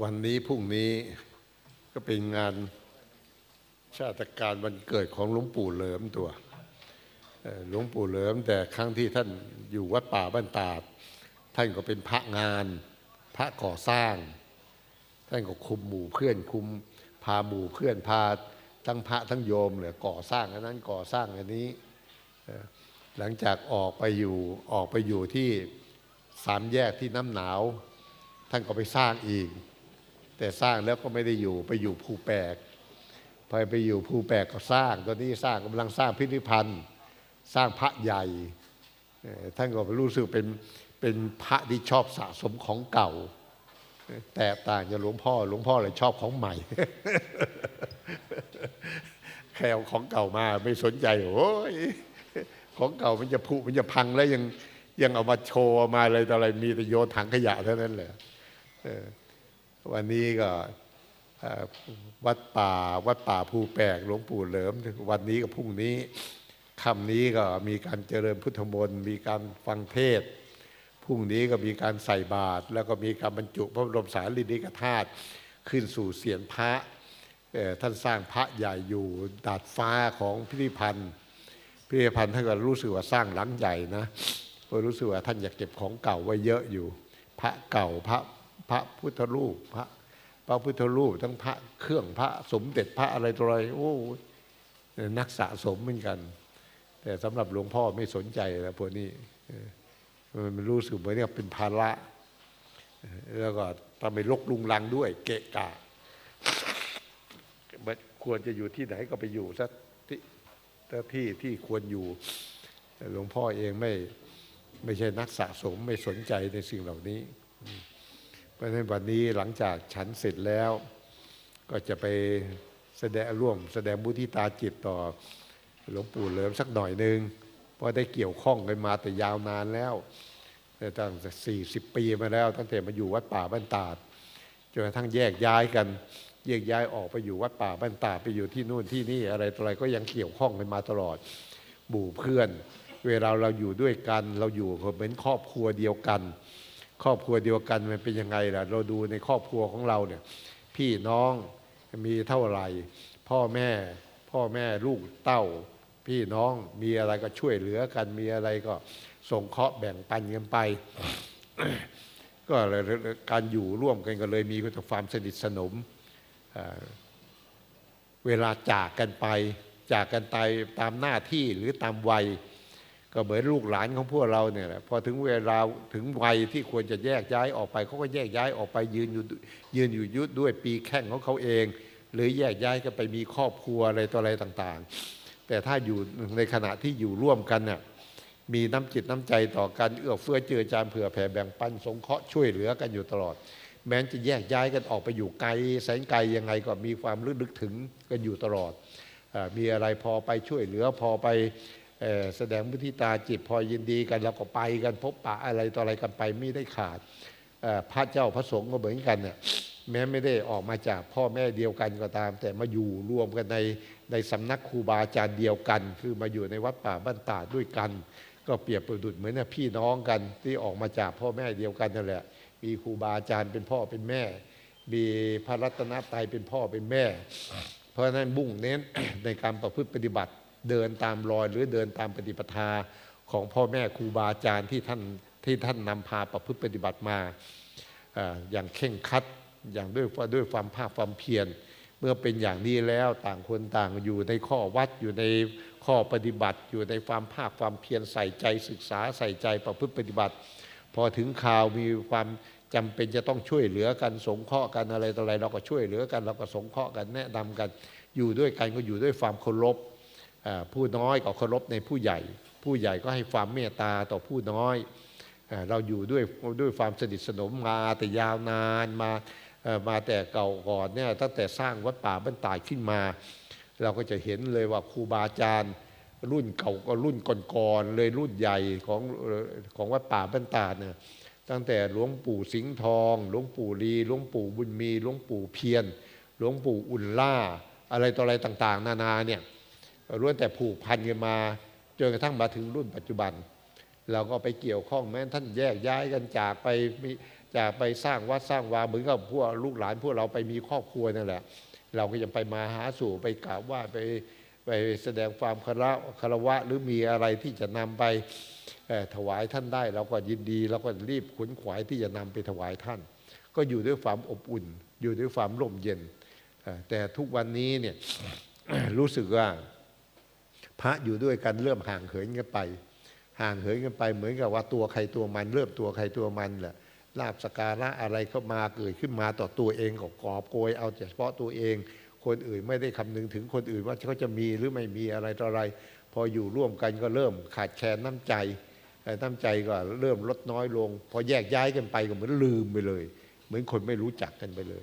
วันนี้พรุ่งนี้ก็เป็นงานชาติการวันเกิดของหลวงปู่เหลิมตัวหลวงปู่เหลิมแต่ครั้งที่ท่านอยู่วัดป่าบ้านตาดท่านก็เป็นพระงาน พระก่อสร้าง ท่านก็คุมหมู่เพื่อนคุมพาหมู่เพื่อนพาทั้งพระทั้งโยมเลยก่อสร้างอันนั้นก่อสร้างอันนี้ หลังจากออกไปอยู่ออกไปอยู่ที่สามแยกที่น้ำหนาว ท่านก็ไปสร้างอีก แต่สร้างแล้วก็ไม่ได้อยู่ไปอยู่ภูแปกพอไปอยู่ภูแปกก็สร้างตอนนี้สร้างกำลังสร้างพิพิธภัณฑ์ สร้างพระใหญ่ท่านก็รู้สึกเป็นเป็นพระที่ชอบสะสมของเก่า แต่ต่างจากหลวงพ่อหลวงพ่อเลยชอบของใหม่แค่เอาของเก่ามาไม่สนใจโอ้ยของเก่ามันจะผุมันจะพังแล้วยังยังเอามาโชว์มาอะไรต่ออะไรมีแต่โยนถังขยะเท่านั้นแหละ วันนี้ก็วัดป่าวัดป่าภูแปกหลวงปู่เหลิม วันนี้กับพรุ่งนี้ค่ำนี้ก็มีการเจริญพุทธมนต์มีการฟังเทศพรุ่งนี้ก็มีการใส่บาตรแล้วก็มีการบรรจุพระบรมสารีริกธาตุขึ้นสู่เสียนพระท่านสร้างพระใหญ่อยู่ดาดฟ้าของพิพิธภัณฑ์พิพิธภัณฑ์ท่านก็รู้สึกว่าสร้างหลังใหญ่นะก็รู้สึกว่าท่านอยากเก็บของเก่าไว้เยอะอยู่ พระเก่าพระ พระพุทธรูปพระพระพุทธรูปทั้งพระเครื่องพระสมเด็จพระอะไรตัวอะไรโอ้นักสะสมเหมือนกัน แต่สำหรับหลวงพ่อไม่สนใจแล้วพวกนี้มันรู้สึกเหมือนกับเป็นภาระแล้วก็ทำให้ลกลุงลังด้วย เกะกะมันควรจะอยู่ที่ไหนก็ไปอยู่ซะที่ที่ที่ควรอยู่หลวงพ่อเองไม่ไม่ใช่นักสะสมไม่สนใจในสิ่งเหล่านี้ ราะฉะนั้นวันนี้หลังจากฉันเสร็จแล้ว ก็จะไปแสดงร่วม แสดงบุทิตาจิตต่อหลวงปู่เหลิมสักหน่อยหนึ่งเพราะได้เกี่ยวข้องกันมาแต่ยาวนานแล้วตั้งแต่สี่สิบปีมาแล้ว ตั้งแต่มาอยู่วัดป่าบ้านตาดจนกระทั่งแยกย้ายกัน แยกย้ายออกไปอยู่วัดป่าบ้านตาดไปอยู่ที่นู่นที่นี่อะไรต่ออะไรก็ยังเกี่ยวข้องกันมาตลอดหมู่เพื่อน เวลาเราอยู่ด้วยกัน เราอยู่เหมือนครอบครัวเดียวกัน ครอบครัวเดียวกันมันเป็นยังไงล่ะ เราดูในครอบครัวของเราเนี่ย พี่น้องมีเท่าไหร่ พ่อแม่ พ่อแม่ลูกเต้า พี่น้องมีอะไรก็ช่วยเหลือกันมีอะไรก็ส่งเคราะห์แบ่งปันกันไป ก็เลยการอยู่ร่วมกันก็เลยมีความสนิทสนมเวลาจากกันไป จากกันไปตามหน้าที่หรือตามวัย ก็เหมือนลูกหลานของพวกเราเนี่ยแหละพอถึงเวลาถึงวัยที่ควรจะแยกย้ายออกไปเขาก็แยกย้ายออกไปยืนอยู่ยืนอยู่ยุดด้วยปีแข่งของเขาเอง หรือแยกย้ายกันไปมีครอบครัวอะไรต่ออะไรต่างๆ แต่ถ้าอยู่ในขณะที่อยู่ร่วมกันเนี่ยมีน้ำจิตน้ำใจต่อกันเอื้อเฟื้อเจือจานเผื่อแผ่แบ่งปันสงเคราะห์ช่วยเหลือกันอยู่ตลอด แม้จะแยกย้ายกันออกไปอยู่ไกลแสนไกลยังไงก็มีความลึกนึกถึงกันอยู่ตลอดอมีอะไรพอไปช่วยเหลือพอไป แสดงมุทิตาจิตพอยินดีกันแล้วก็ไปกันพบปะอะไรต่ออะไรกันไปไม่ได้ขาดพระเจ้าพระสงฆ์ก็เหมือนกันเนี่ยแม้ไม่ได้ออกมาจากพ่อแม่เดียวกันก็ตาม แต่มาอยู่รวมกันในในสำนักครูบาอาจารย์เดียวกัน คือมาอยู่ในวัดป่าบ้านตาดด้วยกัน ก็เปรียบประดุจเหมือนนี่พี่น้องกันที่ออกมาจากพ่อแม่เดียวกันนั่นแหละมีครูบาอาจารย์เป็นพ่อเป็นแม่ มีพระรัตนตรัยเป็นพ่อเป็นแม่ เพราะฉะนั้นมุ่งเน้นในการประพฤติปฏิบัติ เดินตามรอยหรือเดินตามปฏิปทาของพ่อแม่ครูบาอาจารย์ที่ท่านที่ท่านนำพาประพฤติปฏิบัติมาออย่างเข่งคัดอย่างด้วยด้วยความภาคความเพียรเมื่อเป็นอย่างนี้แล้วต่างคนต่างอยู่ในข้อวัดอยู่ในข้อปฏิบัติ อยู่ในความภาคความเพียรใส่ใจศึกษาใส่ใจประพฤติปฏิบัติ พอถึงข่าวมีความจำเป็นจะต้องช่วยเหลือกันสงเคราะห์กันอะไรต่ออะไร เราก็ช่วยเหลือกัน เราก็สงเคราะห์กันแนะนำกัน อยู่ด้วยกันก็อยู่ด้วยความเคารพ ผู้น้อยก็เคารพในผู้ใหญ่ ผู้ใหญ่ก็ให้ความเมตตาต่อผู้น้อย เราอยู่ด้วยด้วยความสนิทสนมมาแต่ยาวนานมามาแต่เก่าก่อนเนี่ยตั้งแต่สร้างวัดป่าบ้านตายขึ้นมา เราก็จะเห็นเลยว่าครูบาอาจารย์รุ่นเก่าก็รุ่นก่อนๆเลยรุ่นใหญ่ของของวัดป่าบ้านตาดเนี่ยตั้งแต่หลวงปู่สิงห์ทอง หลวงปู่ลีหลวงปู่บุญมีหลวงปู่เพียรหลวงปู่อุ่นล่า อะไรต่ออะไรต่าง ๆ นานาเนี่ย ล้วนแต่ผูกพันกันมาจนกระทั่งมาถึงรุ่นปัจจุบัน เราก็ไปเกี่ยวข้องแม้ท่านแยกย้ายกันจากไปจากไปสร้างวัดสร้างวาเหมือนกับพวกลูกหลานพวกเราไปมีครอบครัวนั่นแหละ เราก็จะไปมาหาสู่ไปกราบไหว้ไปไปแสดงความคารวะคารวะหรือมีอะไรที่จะนำไปถวายท่านได้เราก็ยินดีเราก็รีบขวนขวายที่จะนำไปถวายท่าน ก็อยู่ด้วยความอบอุ่น อยู่ด้วยความร่มเย็น แต่ทุกวันนี้เนี่ยรู้สึกว่า พระอยู่ด้วยกันเริ่มห่างเหินกันไป ห่างเหินกันไป เหมือนกับว่าตัวใครตัวมัน เริ่มตัวใครตัวมันแหละลาบสการะอะไรเข้ามาเกิดขึ้นมาต่อตัวเองก็กอบโกย เอาเฉพาะตัวเอง คนอื่นไม่ได้คำนึงถึงคนอื่นว่าเขาจะมีหรือไม่มีอะไรต่ออะไร พออยู่ร่วมกันก็เริ่มขาดแคลนน้ำใจเอ่น้ำใจก็เริ่มลดน้อยลง พอแยกย้ายกันไปก็เหมือนลืมไปเลย เหมือนคนไม่รู้จักกันไปเลย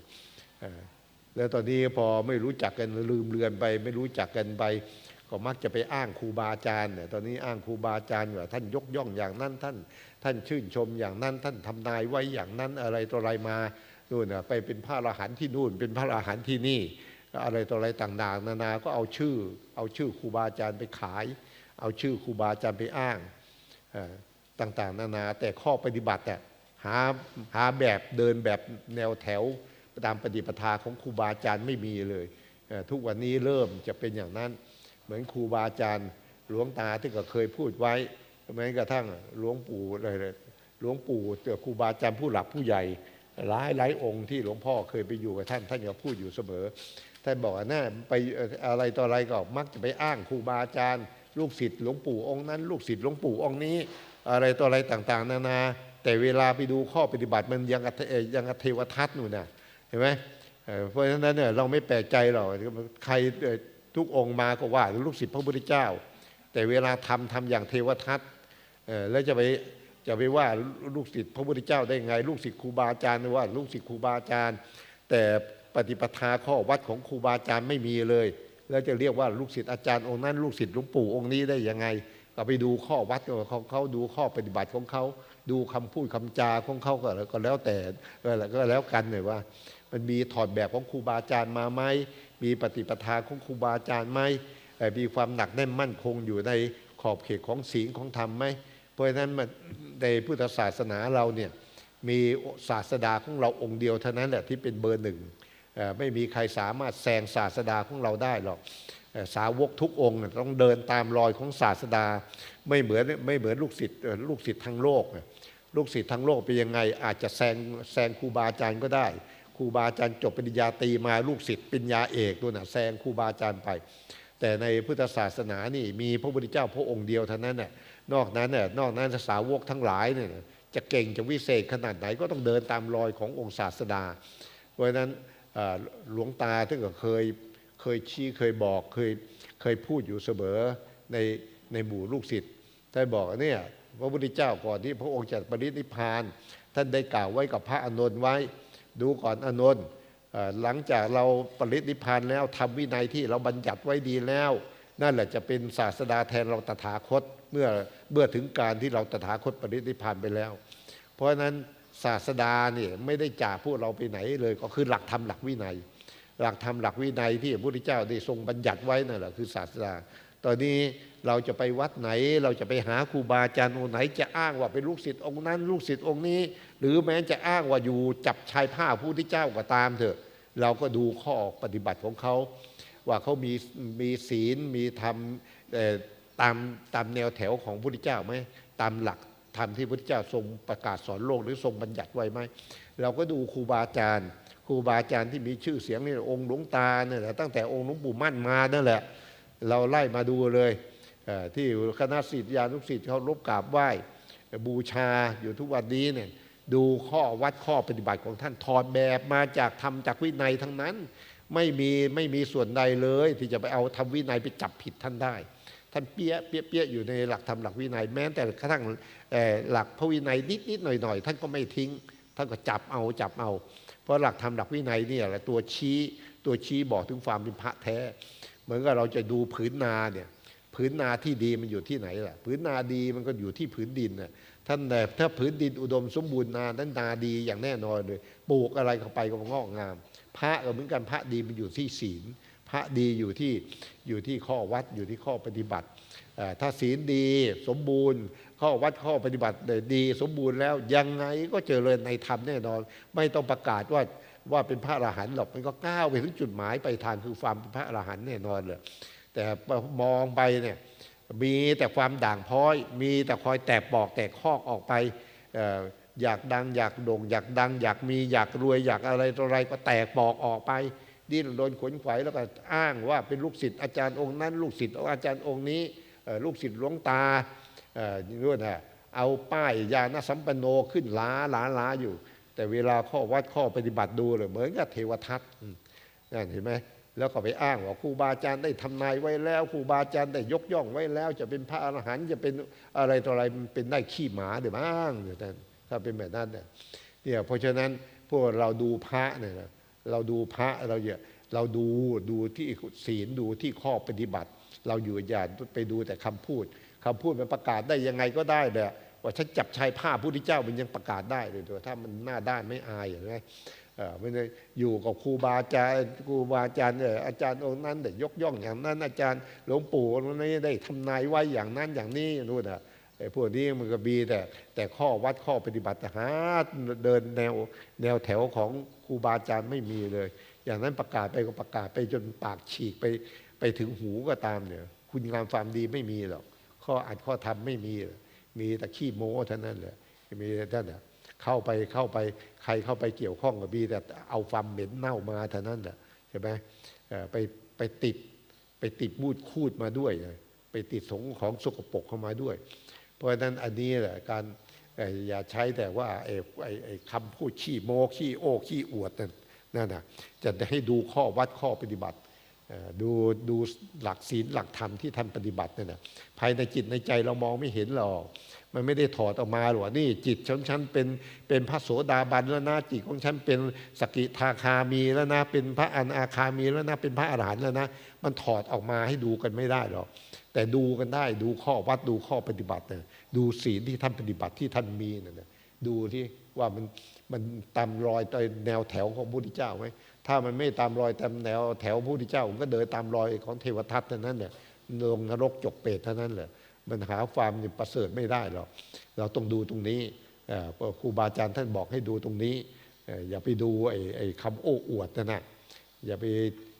แล้วตอนนี้พอไม่รู้จักกันลืมเลือนไป ไม่รู้จักกันไป ก็มักจะไปอ้างครูบาอาจารย์เนี่ยตอนนี้อ้างครูบาอาจารย์ว่าท่านยกย่องอย่างนั้นท่าน ท่านชื่นชมอย่างนั้น ท่านทำนายไว้อย่างนั้นอะไรต่ออะไรมานู่นน่ะไปเป็นพระอรหันต์ที่นู่น เป็นพระอรหันต์ที่นี่อะไรต่ออะไรต่างๆ นานาก็เอาชื่อ เอาชื่อครูบาอาจารย์ไปขาย เอาชื่อครูบาอาจารย์ไปอ้างต่างๆ นานา แต่ข้อปฏิบัติอะหาหาแบบเดินแบบแนวแถวตามปฏิปทาของครูบาอาจารย์ไม่มีเลย ทุกวันนี้เริ่มจะเป็นอย่างนั้น เหมือนครูบาอาจารย์ หลวงตาที่ก็เคยพูดไว้แม้กระทั่งหลวงปู่อะไรหลวงปู่เจอครูบาอาจารย์ผู้หลักผู้ใหญ่หลายหลายองค์ที่หลวงพ่อเคยไปอยู่กับท่านท่านก็พูดอยู่เสมอท่านบอกว่าน่าไปอะไรต่ออะไรก็มักจะไปอ้างครูบาอาจารย์ ลูกศิษย์หลวงปู่องค์นั้น ลูกศิษย์หลวงปู่องค์นี้ อะไรต่ออะไรต่างๆ นานา แต่เวลาไปดูข้อปฏิบัติมันยังกับเอ่อยังกับเทวทัตนู่นน่ะเห็นไหมเพราะฉะนั้นเนี่ยเราไม่แปลกใจหรอกใคร ทุกองค์มาก็ว่าลูกศิษย์พระพุทธเจ้า แต่เวลาทำทำอย่างเทวทัตแล้วจะไปจะไปว่าลูกศิษย์พระพุทธเจ้าได้ไง ลูกศิษย์ครูบาอาจารย์ว่า ลูกศิษย์ครูบาอาจารย์ แต่ปฏิปทาข้อวัดของครูบาอาจารย์ไม่มีเลย แล้วจะเรียกว่าลูกศิษย์อาจารย์องค์นั้น ลูกศิษย์หลวงปู่องค์นี้ได้ยังไงก็ไปดูข้อวัดของเขาดูข้อปฏิบัติของเขา ดูคำพูดคำจาของเขาก็แล้วก็แล้วแต่ก็แล้วกันเลยว่า มันมีถอดแบบของครูบาอาจารย์มาไหม มีปฏิปทาของครูบาอาจารย์ไหมมีความหนักแน่นมั่นคงอยู่ในขอบเขตของศีลของธรรมไหมเพราะฉะนั้นในพุทธศาสนาเราเนี่ยมีศาสดาของเราองค์เดียวเท่านั้นแหละที่เป็นเบอร์หนึ่งไม่มีใครสามารถแซงศาสดาของเราได้หรอกสาวกทุกองค์ต้องเดินตามรอยของศาสดา ไม่เหมือนไม่เหมือนลูกศิษย์ลูกศิษย์ทั้งโลก ลูกศิษย์ทั้งโลกเป็นยังไงอาจจะแซงแซงครูบาอาจารย์ก็ได้ รูบาอาจารย์จบปริญญาตรีมาลูกศิษย์ปริญญาเอกด้วยนะแซงครูบาอาจารย์ไป แต่ในพุทธศาสนานี่มีพระพุทธเจ้าพระองค์เดียวเท่านั้นน่ะนอกนั้นน่ะนอกนั้นสาวกทั้งหลายเนี่ยจะเก่งจะวิเศษขนาดไหนก็ต้องเดินตามรอยขององค์ศาสดา เพราะฉะนั้นหลวงตาท่านก็เคยเคยชี้เคยบอกเคยเคยพูดอยู่เสมอในในหมู่ลูกศิษย์ท่านบอกเนี่ยพระพุทธเจ้าก่อนที่พระองค์จะปรินิพาน ท่านได้กล่าวไว้กับพระอานนไว้ ดูก่อนอนนท์หลังจากเราปรินิพานแล้วทำวินัยที่เราบัญญัติไว้ดีแล้ว นั่นแหละจะเป็นศาสดาแทนเราตถาคตเมื่อเมื่อถึงการที่เราตถาคตปรินิพพานไปแล้ว เพราะฉะนั้นศาสดาเนี่ยไม่ได้จากพวกเราไปไหนเลยก็คือหลักธรรมหลักวินัย หลักธรรมหลักวินัยที่พระพุทธเจ้าได้ทรงบัญญัติไว้นั่นแหละคือศาสดา ตอนนี้เราจะไปวัดไหน เราจะไปหาครูบาอาจารย์องค์ไหน จะอ้างว่าเป็นลูกศิษย์องค์นั้น ลูกศิษย์องค์นี้ หรือแม้จะอ้างว่าอยู่จับชายผ้าพระพุทธเจ้าก็ตามเถอะ เราก็ดูข้อปฏิบัติของเขา ว่าเขามีมีศีลมีธรรมตามตามแนวแถวของพระพุทธเจ้าไหมตามหลักธรรมที่พระพุทธเจ้าทรงประกาศสอนโลกหรือทรงบัญญัติไว้ไหมเราก็ดูครูบาอาจารย์ครูบาอาจารย์ที่มีชื่อเสียงนี่องค์หลวงตาเนี่ยแหละตั้งแต่องค์หลวงปู่มั่นมานั่นแหละ เราไล่มาดูเลยที่คณะศิษยานุศิษย์เขารบกราบไหว้บูชาอยู่ทุกวันนี้เนี่ยดูข้อวัดข้อปฏิบัติของท่านถอดแบบมาจากทำจากวินัยทั้งนั้น ไม่มีไม่มีส่วนใดเลย ที่จะไปเอาทำวินัยไปจับผิดท่านได้ ท่านเปี้ยเปี้ยเปี้ยอยู่ในหลักธรรมหลักวินัยแม้แต่กระทั่งหลักพระวินัยนิดนิดหน่อยหน่อยท่านก็ไม่ทิ้ง ท่านก็จับเอาจับเอา เพราะหลักธรรมหลักวินัยเนี่ยแหละตัวชี้ตัวชี้บอกถึงความเป็นพระแท้ เหมือนกับเราจะดูผืนนาเนี่ยผืนนาที่ดีมันอยู่ที่ไหนล่ะผืนนาดีมันก็อยู่ที่ผืนดินน่ะท่านแต่ถ้าผืนดินอุดมสมบูรณ์นานั้นนาดีอย่างแน่นอนเลยปลูกอะไรเข้าไปก็งอกงาม พระก็เหมือนกันพระดีมันอยู่ที่ศีล พระดีอยู่ที่อยู่ที่ข้อวัดอยู่ที่ข้อปฏิบัติ ถ้าศีลดีสมบูรณ์ ข้อวัดข้อปฏิบัติด้ดีสมบูรณ์แล้วยังไงก็เจริญในธรรมแน่นอน ไม่ต้องประกาศว่า ว่าเป็นพระอรหันต์หรอกมันก็ก้าวไปถึงจุดหมายไปทางคือความเป็นพระอรหันต์แน่นอนเลยแต่มองไปเนี่ยมีแต่ความด่างพร้อย มีแต่คอยแตกปอกแตกคอกออกไปออยากดังอยากโด่งอยากดัง อยากมีอยากรวยอยากอะไรต่ออะไรก็แตกปอกออกไป ดิ้นรนขวนขวายแล้วก็อ้างว่าเป็นลูกศิษย์อาจารย์องค์นั้น ลูกศิษย์อาจารย์องค์นี้ลูกศิษย์หลวงตาเอ่อนู่นะเอาป้ายยาณสัมปันโนขึ้นล้าล้าล้าอยู่ แต่เวลาข้อวัดข้อปฏิบัติดูเลยเหมือนกับเทวทัตนั่นเห็นไหมแล้วก็ไปอ้างว่าครูบาอาจารย์ได้ทำนายไว้แล้วครูบาอาจารย์ได้ยกย่องไว้แล้ว จะเป็นพระอรหันต์จะเป็นอะไรต่ออะไรเป็นได้ขี้หมาเดี๋ยวบ้างเดี๋ยวนั้นถ้าเป็นแบบนั้นเนี่ยเนี่ยเพราะฉะนั้นพวกเราดูพระเนี่ยเราดูพระเราอย่าเราดูดูที่ศีลดูที่ข้อปฏิบัติ เราอยู่อย่าไปดูแต่คำพูดคำพูดมันประกาศได้ยังไงก็ได้แหละ ว่าฉันจับชายผ้าพุทธเจ้ามันยังประกาศได้เลยตัวถ้ามันหน้าด้านไม่อายอย่างไรไม่ได้อยู่กับครูบาอาจารย์ครูบาอาจารย์เอออาจารย์องค์นั้นได้ยกย่องอย่างนั้น อาจารย์หลวงปู่องค์นี้ได้ทำนายไว้อย่างนั้นอย่างนี้นู่นอะไอ้พวกนี้มันก็มีแต่แต่ข้อวัดข้อปฏิบัติแต่หาเดินแนวแนวแถวของครูบาอาจารย์ไม่มีเลย อย่างนั้นประกาศไปก็ประกาศไปจนปากฉีกไปไปถึงหูก็ตามเนี่ย คุณงามความดีไม่มีหรอกข้ออัดข้อทำไม่มีหรอก มีแต่ขี้โม้เท่านั้นแหละมีท่านน่ะเข้าไปเข้าไปใครเข้าไปเกี่ยวข้องกับบีแต่เอาความเหม็นเน่ามาเท่านั้นแหละใช่ไหมไปไปติดไปติดมูดคูดมาด้วย ไปติดสงของสกปรกเข้ามาด้วย เพราะฉะนั้นอันนี้แหละการอย่าใช้แต่ว่าไอ้ไอ้คำพูดขี้โม้ขี้โอ้ขี้อวดนั่นนั่นนะจะให้ดูข้อวัดข้อปฏิบัติ ดูดูหลักศีลหลักธรรมที่ท่านปฏิบัตินั่นนะภายในจิตในใจเรามองไม่เห็นหรอก มันไม่ได้ถอดออกมาหรอกนี่จิตของฉันเป็นเป็นพระโสดาบันแล้วนะจิตของฉันเป็นสกิทาคามีแล้วนะเป็นพระอนาคามีแล้วนะเป็นพระอรหันต์แล้วนะมันถอดออกมาให้ดูกันไม่ได้หรอกแต่ดูกันได้ดูข้อวัดดูข้อปฏิบัติเนี่ยดูศีลที่ท่านปฏิบัติที่ท่านมีเนี่ยดูที่ว่ามันมันตามรอยตามแนวแถวของพระพุทธเจ้าไหม ถ้ามันไม่ตามรอยตามแนวแถวพระพุทธเจ้ามันก็เดินตามรอยของเทวทัตเท่านั้นแหละลงนรกจกเปรตเท่านั้นแหละมันหาความประเสริฐไม่ได้หรอกเราต้องดูตรงนี้ครูบาอาจารย์ท่านบอกให้ดูตรงนี้ อย่าไปดูไอ้ไอ้คำโอ้อวดนะนะอย่าไป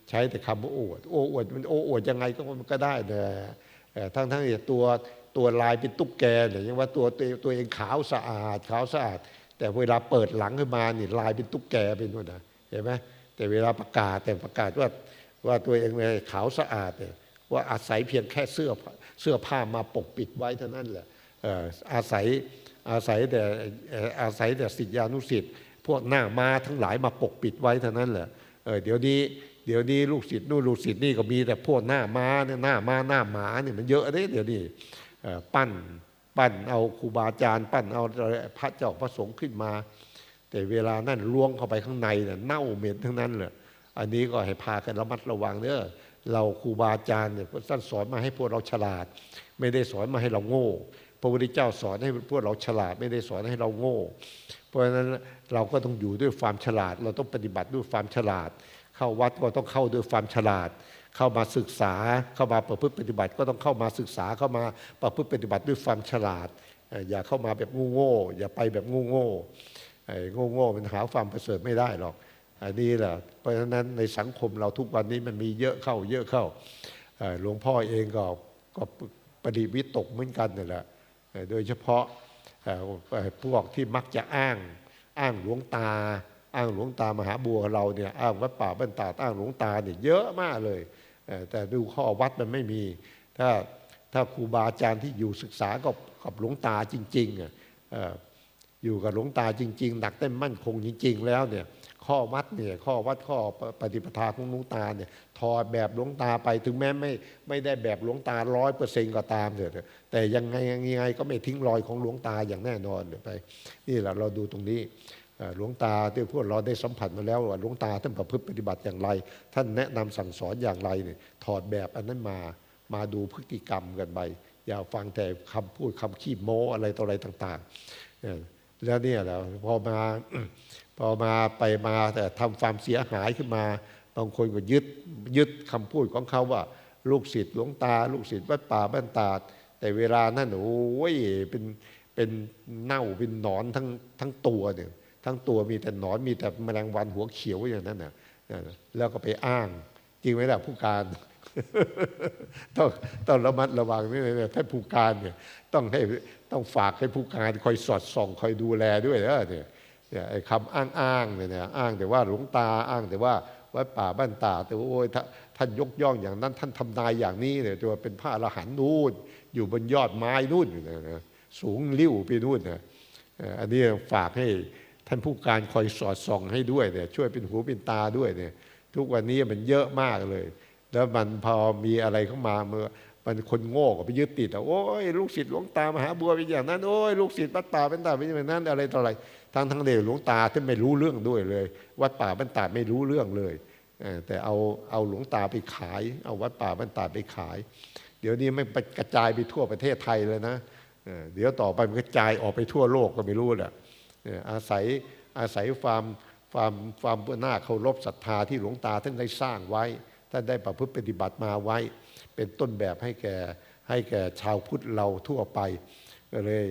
ใช้แต่คำโอ้อวดโอ้อวดมันโอ้อวดยังไงก็มันก็ได้แต่ทั้งทั้งตัวตัวลายเป็นตุ๊กแกเนี่ยยังว่าตัวตัวตัวเองขาวสะอาดขาวสะอาด แต่เวลาเปิดหลังขึ้นมานี่ลายเป็นตุ๊กแกเป็นนู่นนะเห็นไหม แต่เวลาประกาศแต่ประกาศว่าว่าตัวเองเนี่ยขาวสะอาดเนี่ยว่าอาศัยเพียงแค่เสื้อเสื้อผ้ามาปกปิดไว้เท่านั้นแหละอาศัยอาศัยแต่อาศัยแต่สิทธิานุสิทธิ์พวกหน้ามาทั้งหลายมาปกปิดไว้เท่านั้นแหละเออเดี๋ยวนี้เดี๋ยวนี้ลูกศิษย์นู่นลูกศิษย์นี่ก็มีแต่พวกหน้ามาเนี่ยหน้ามาหน้าหมาเนี่ยมันเยอะเลยเดี๋ยวนี้ปั้นปั้นเอาครูบาอาจารย์ ปั้นเอาพระเจ้าพระสงฆ์ขึ้นมา แต่เวลานั่นล้วงเข้าไปข้างในเนี่ยเน่าเหม็นทั้งนั้นเลยอันนี้ก็ให้พากันระมัดระวังเด้อเราครูบาอาจารย์เนี่ยท่านสอนมาให้พวกเราฉลาด ไม่ได้สอนมาให้เราโง่ พระพุทธเจ้าสอนให้พวกเราฉลาด ไม่ได้สอนให้เราโง่ เพราะฉะนั้นเราก็ต้องอยู่ด้วยความฉลาด เราต้องปฏิบัติด้วยความฉลาด เข้าวัดก็ต้องเข้าด้วยความฉลาด เข้ามาศึกษาเข้ามาประพฤติปฏิบัติก็ต้องเข้ามาศึกษาเข้ามาประพฤติปฏิบัติด้วยความฉลาด อย่าเข้ามาแบบงูโง่ๆอย่าไปแบบงูโง่ๆ โง่โง่ๆมันหาความประเสริฐไม่ได้หรอกอันนี้แหละเพราะฉะนั้นในสังคมเราทุกวันนี้มันมีเยอะเข้า เยอะเข้าหลวงพ่อเองก็ก็ปฏิวิตกเหมือนกันนี่แหละโดยเฉพาะพวกที่มักจะอ้างอ้างหลวงตา อ้างหลวงตามหาบัวเราเนี่ยอ้างวัดป่าบ้านตาอ้างหลวงตาเนี่ยเยอะมากเลย แต่ดูข้อวัดมันไม่มี ถ้าถ้าครูบาอาจารย์ที่อยู่ศึกษากับกับหลวงตาจริงๆ อยู่กับหลวงตาจริง ๆ หนักแน่นมั่นคงจริง ๆ แล้วเนี่ยข้อวัดเนี่ยข้อวัดข้อปฏิปทาของหลวงตาเนี่ยถอดแบบหลวงตาไปถึงแม้ไม่ไม่ได้แบบหลวงตาร้อยเปอร์เซ็นต์ก็ตามเถอะแต่ยังไงยังไงก็ไม่ทิ้งรอยของหลวงตาอย่างแน่นอนเลยไปนี่แหละเราดูตรงนี้หลวงตาที่พวกเราได้สัมผัสมาแล้วว่าหลวงตาท่านประพฤติปฏิบัติอย่างไร ท่านแนะนำสั่งสอนอย่างไรเนี่ยถอดแบบอันนั้นมามาดูพฤติกรรมกันไปอย่าฟังแต่คำพูดคำขี้โม้อะไรต่ออะไรต่างๆเออ แล้วเนี่ยแหละพอมาพอมาไปมาแต่ทำความเสียหายขึ้นมาบางคนก็ยึดยึดคำพูดของเขาว่า ลูกศิษย์หลวงตา ลูกศิษย์วัดป่าบ้านตาด แต่เวลานั่นโอ้ยเป็นเป็นเน่าเป็นหนอนทั้งทั้งตัวเนี่ยทั้งตัวมีแต่หนอนมีแต่แมลงวันหัวเขียวอย่างนั้นน่ะแล้วก็ไปอ้าง จริงไหมล่ะผู้การ ต้องต้องระมัดระวังนี่เลยท่านผู้การเนี่ยต้องให้ต้องฝากให้ผู้การคอยสอดส่องคอยดูแลด้วยนะเนี่ยเนี่ยไอ้คำอ้างอ้างเนี่ยนะอ้างแต่ว่าหลวงตาอ้างแต่ว่าวัดป่าบ้านตา แต่ว่าโอ้ยท่านยกย่องอย่างนั้น ท่านทำนายอย่างนี้เนี่ยตัวเป็นพระอรหันต์นู่น อยู่บนยอดไม้นู่นอยู่นะสูงลิ้วไปนู่นนะเอ่ออันนี้ฝากให้ท่านผู้การคอยสอดส่องให้ด้วยเนี่ยช่วยเป็นหูเป็นตาด้วยเนี่ยทุกวันนี้มันเยอะมากเลย แล้วมันพอมีอะไรเข้ามาเมื่อมันคนโง่ก็ไปยึดติดโอ้ยลูกศิษย์หลวงตามหาบัวเป็นอย่างนั้นโอ้ยลูกศิษย์วัดป่าเป็นตาเป็นอย่างนั้นอะไรต่ออะไรทั้งทั้งเดียวหลวงตาท่านไม่รู้เรื่องด้วยเลย วัดป่าบรรดาไม่รู้เรื่องเลยแต่เอาเอาหลวงตาไปขาย เอาวัดป่าบรรดาไปขาย เดี๋ยวนี้ไม่กระจายไปทั่วประเทศไทยเลยนะเดี๋ยวต่อไปมันกระจายออกไปทั่วโลกก็ไม่รู้แหละอออาศัยอาศัยความความความหน้าเคารพศรัทธาที่หลวงตาท่านได้สร้างไว้ ท่านได้ประพฤติปฏิบัติมาไว้ เป็นต้นแบบให้แก่ให้แก่ชาวพุทธเราทั่วไปก็เลย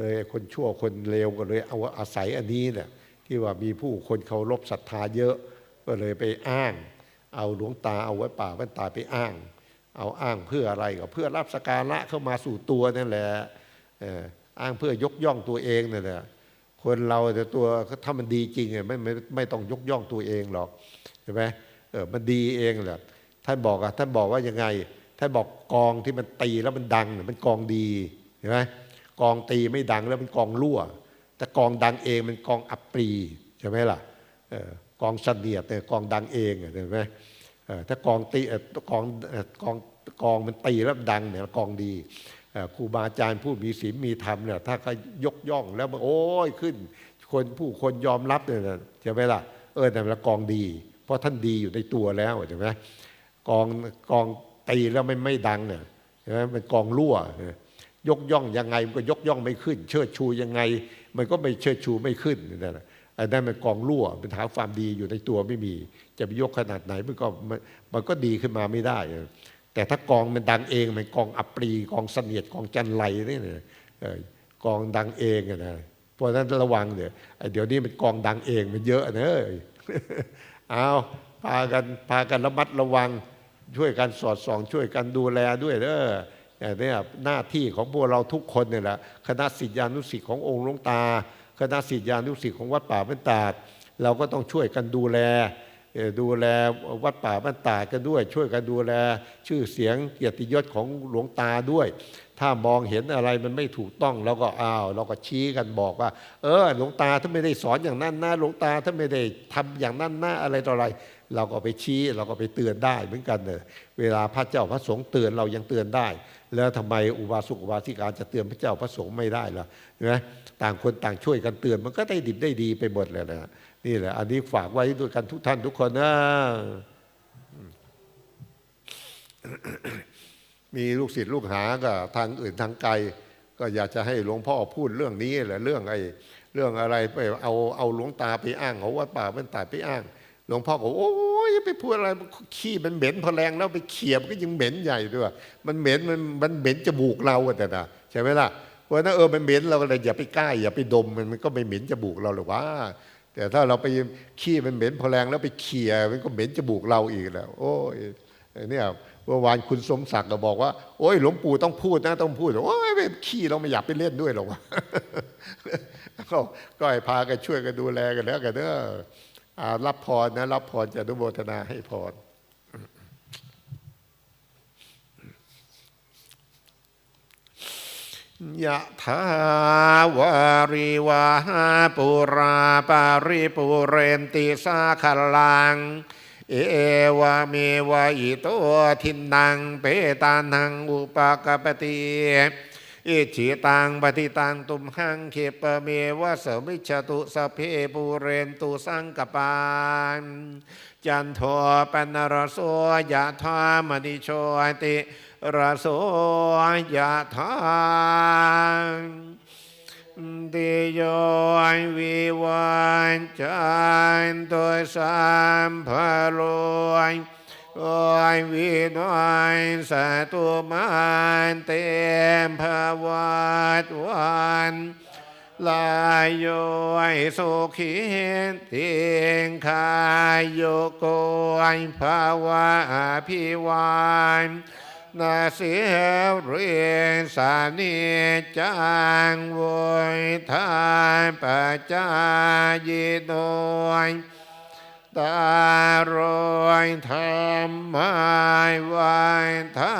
เลยคนชั่วคนเลวก็เลยเอาอาศัยอันนี้แหละที่ว่ามีผู้คนเคารพศรัทธาเยอะ ก็เลยไปอ้าง เอาหลวงตาเอาไว้ป่าบ้านตาไปอ้าง เอาอ้างเพื่ออะไรก็เพื่อรับสการะเข้ามาสู่ตัวนั่นแหละเอ่ออ้างเพื่อยกย่องตัวเองนั่นแหละคนเราแต่ตัวถ้ามันดีจริงอะไม่ไม่ไม่ต้องยกย่องตัวเองหรอกใช่ไหม เออมันดีเองแหละท่านบอกอะท่านบอกว่ายังไงท่านบอกกองที่มันตีแล้วมันดังเนี่ยมันกองดีเห็นไหมกองตีไม่ดังแล้วมันกองรั่ว แต่กองดังเองมันกองอับปรีใช่ไหมล่ะเออกองเสนียดเนี่ยกองดังเองเห็นไหมถ้ากองตีกองกองกองมันตีแล้วดังเนี่ยกองดีครูบาอาจารย์ผู้มีศีลมีธรรมเนี่ยถ้าเขายกย่องแล้วโอ้ยขึ้น คนผู้คนยอมรับเนี่ยใช่ไหมล่ะเออแต่ละกองดี ราะท่านดีอยู่ในตัวแล้วใช่ไหมกองกองตีแล้วไม่ไม่ดังเนี่ยใช่ไหมมันกองรั่วยกย่องยังไงมันก็ยกย่องไม่ขึ้น เชิดชูยังไง มันก็ไม่เชิดชูไม่ขึ้นนั่นแหละอันนั้นมันกองรั่วเป็นหาความดีอยู่ในตัวไม่มี จะไปยกขนาดไหนมันก็มันก็ดีขึ้นมาไม่ได้ แต่ถ้ากองมันดังเองมันกองอัปรีกองเสนียดกองจันไรนี่เนี่ยกองดังเองนะเพราะนั้นระวังเดี๋ยวไอ้เดี๋ยวนี้มันกองดังเองมันเยอะนะ เอาพากันพากันระมัดระวัง ช่วยกันสอดส่อง ช่วยกันดูแลด้วยเด้อแต่เนี่ยหน้าที่ของพวกเราทุกคนเนี่ยแหละคณะศิษยานุศิษย์ขององค์หลวงตา คณะศิษยานุศิษย์ของวัดป่าเป็นตาดเราก็ต้องช่วยกันดูแล ดูแลวัดป่าบ้านตาดกันด้วย ช่วยกันดูแลชื่อเสียงเกียรติยศของหลวงตาด้วย ถ้ามองเห็นอะไรมันไม่ถูกต้องเราก็อ้าวเราก็ชี้กันบอกว่า เออหลวงตาท่านไม่ได้สอนอย่างนั้นนะหลวงตาท่านไม่ได้ทำอย่างนั้นนะอะไรต่ออะไร เราก็ไปชี้เราก็ไปเตือนได้เหมือนกันเลยเวลาพระเจ้าพระสงฆ์เตือนเรายังเตือนได้ แล้วทำไมอุบาสกอุบาสิกาจะเตือนพระเจ้าพระสงฆ์ไม่ได้ล่ะเห็นไหมต่างคนต่างช่วยกันเตือนมันก็ได้ดิบได้ดีไปหมดเลยนะ นี่แหละ อันนี้ฝากไว้ด้วยกันทุกท่านทุกคนนะมีลูกศิษย์ลูกหาก็ทางอื่นทางไกล ก็อยากจะให้หลวงพ่อพูดเรื่องนี้แหละเรื่องไอ้เรื่องอะไรไปเอาเอาหลวงตาไปอ้างเขาว่าป่ามันตาไปอ้าง หลวงพ่อก็โอ้ยไปพูดอะไรขี้มันเหม็นพอแรงแล้วไปเขี่ยมันก็ยังเหม็นใหญ่ด้วย มันเหม็นมันมันเหม็นจมูกเราแต่นะใช่ไหมล่ะเพราะนั้นเออมันเหม็นเราก็เลยอย่าไปใกล้อย่าไปดมมันมันก็ไม่เหม็นจมูกเราหรอกว่า แต่ถ้าเราไปขี้มันเหม็นพอแรงแล้วไปเขี่ยมันก็เหม็นจมูกเราอีกแล้วโอ้ยเนี่ยเมื่อวานคุณสมศักดิ์ก็บอกว่าโอ้ยหลวงปู่ต้องพูดนะต้องพูดโอ้ยไปขี้เราไม่อยากไปเล่นด้วยหรอกวะก็ก็ให้พากันช่วยกันดูแลกันแล้วกันเนอะอ่ารับพรนะรับพรจะนุโมทนาให้พร ยะถาวาริวาหาปุราปาริปุเรนติสาคลัง เอวะเมวะอิโตทินังเปตานังอุปกปปติอิจิตังปฏิตังตุมหังเขปเมวะสมิจฉตุสเพปุเรนตุสังกปานจันโทปนรโสยะธามณิโชติ รโสยะธาติโยวิวันจันตุสัมภโรยโอยวินยสาตุมานเตมภวัตวันลายโยยสุขีติงคายโยโกยภาวะอภิวาน นาเสียเรียนสานิจังวยทานปัจจายโนยตารอยธรรมายวันทา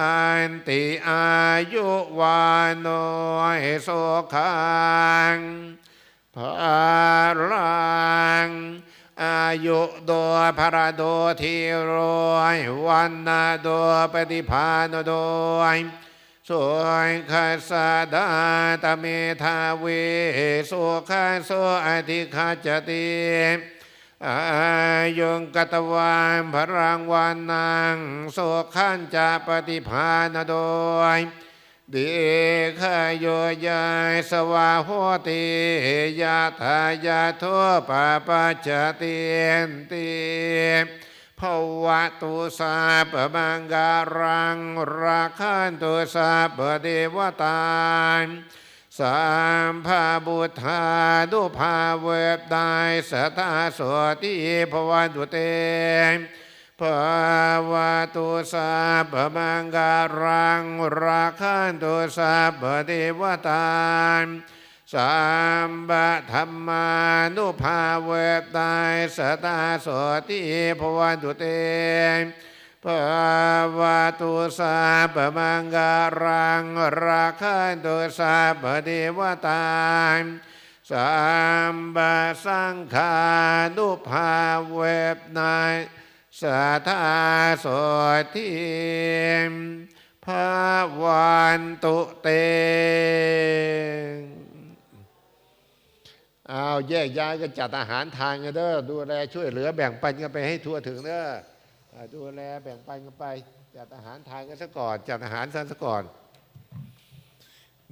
นติอายุวานโนยสุขังภาลัง อายุโดพระโดทีโรยวันนาโดปฏิภาณโดยสวยคาสาดาตเมทาเวสุขาโสอธิคาจติอายุงกตวานพรังวานังโสขันจะปฏิภาณโดย ดีขโยยายสวาโหติยาทายาทุปาปัจจตินติภวะตุสาปมังการังราคันตุสาปเดวตาสัมภาบุทธาดุภาเวบได้สทธาสวติภวันตุเต ภาวะตุสาปมังการังราคันตุสาปเทวตาสัมบะธรรมานุภาเวตายสตาสติภวันตุเตภาวะตุสาปมังการังราคันตุสาปเทวตาสัมบะสังขานุภาเวบนาย สัทธาโสทิมภาวันตุเตอ้าวแยกย้ายกันจัดอาหารทานกันเด้อดูแลช่วยเหลือแบ่งปันกันไปให้ทั่วถึงเด้อดูแลแบ่งปันกันไป จัดอาหารทานกันซะก่อน จัดอาหารซะก่อน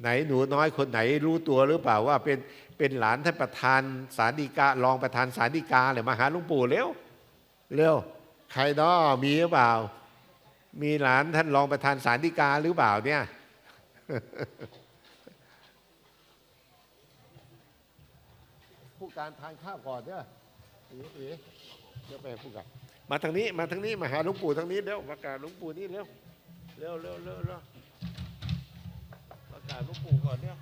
ไหนหนูน้อยคนไหนรู้ตัวหรือเปล่าว่าเป็นเป็นหลานท่านประธานสารดีกา รองประธานสารดีกาเลยมาหาหลุงปู่เร็วเร็ว ใครน้อมีหรือเปล่า มีหลานท่านรองประธานสารดีกาหรือเปล่าเนี่ยผู้การทานข้าวก่อนเด้อเอ๋เอ๋เดี๋ยวไปผู้การมาทางนี้มาทางนี้มาหาหลวงปู่ทางนี้เร็วประกาศหลวงปู่นี่เร็วเร็วเร็วเร็วเร็วประกาศหลวงปู่ก่อนเร็ว